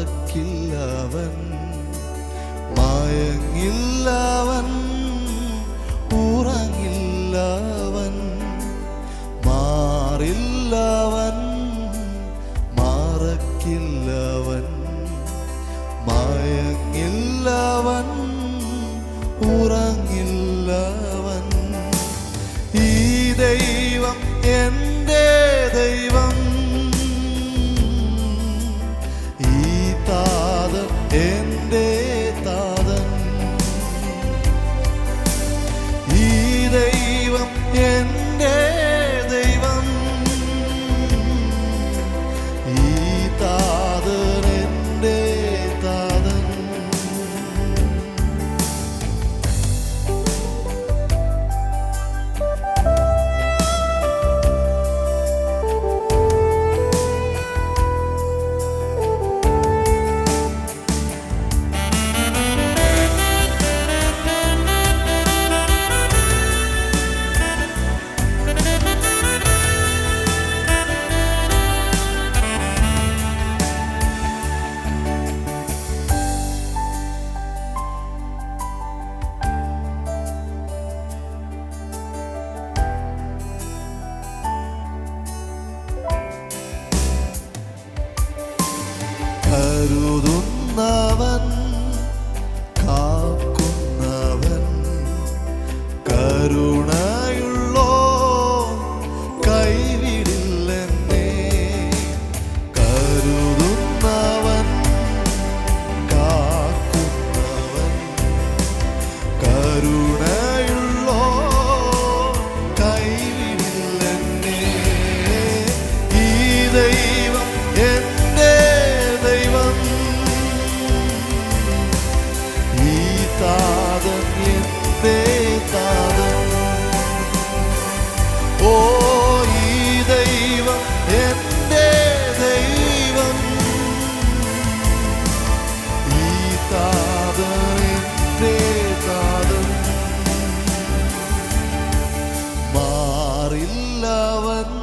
മറക്കില്ലവൻ മയങ്ങില്ലവൻ ഉറങ്ങില്ലവൻ മാറില്ലവൻ മറക്കില്ലവൻ മയങ്ങില്ലവൻ ഉറങ്ങില്ലവൻ ഈ ദൈവം എന്റെ ദൈവം. കരുതുന്നവ havan